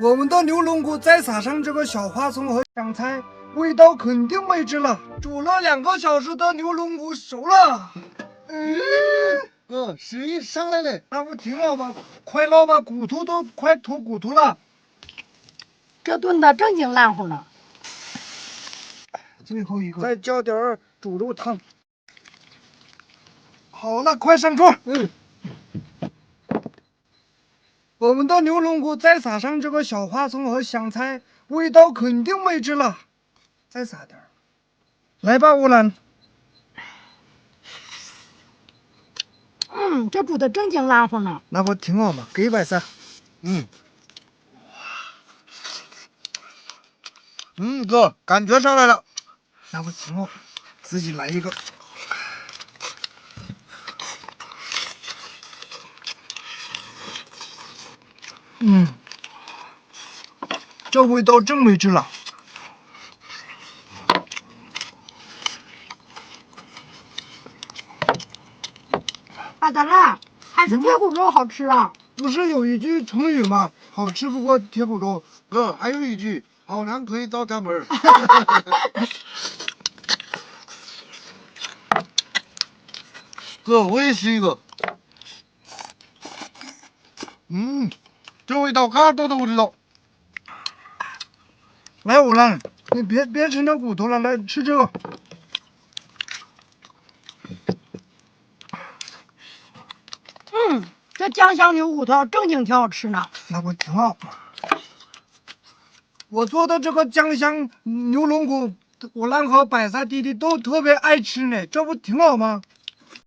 我们的牛龙骨再撒上这个小花葱和香菜，味道肯定没汁了。煮了两个小时的牛龙骨熟了，嗯，哥，食欲上来了。那不挺好吗？快捞吧，骨头都快吐骨头了。这炖的正经烂乎呢。最后一个，再浇点儿猪肉汤。好了，快上桌。嗯，我们的牛龙骨再撒上这个小花葱和香菜，味道肯定没汁了。再撒点儿，来吧，乌兰。嗯，这煮的正经烂乎呢。那不挺好吗？给一百三。嗯，嗯，哥，感觉上来了。那不挺好？自己来一个。嗯，这味道真没汁了。咋的了？还是铁骨肉好吃啊？不是有一句成语吗？好吃不过铁骨肉。哥，还有一句，好男可以倒插门。哥，我也吃一个。嗯，这味道嘎多的我知道。来，五兰，你别别吃那骨头了，来吃这个。嗯，这酱香牛骨头正经挺好吃呢。那不挺好吗？我做的这个酱香牛龙骨，我兰和白菜弟弟都特别爱吃呢，这不挺好吗？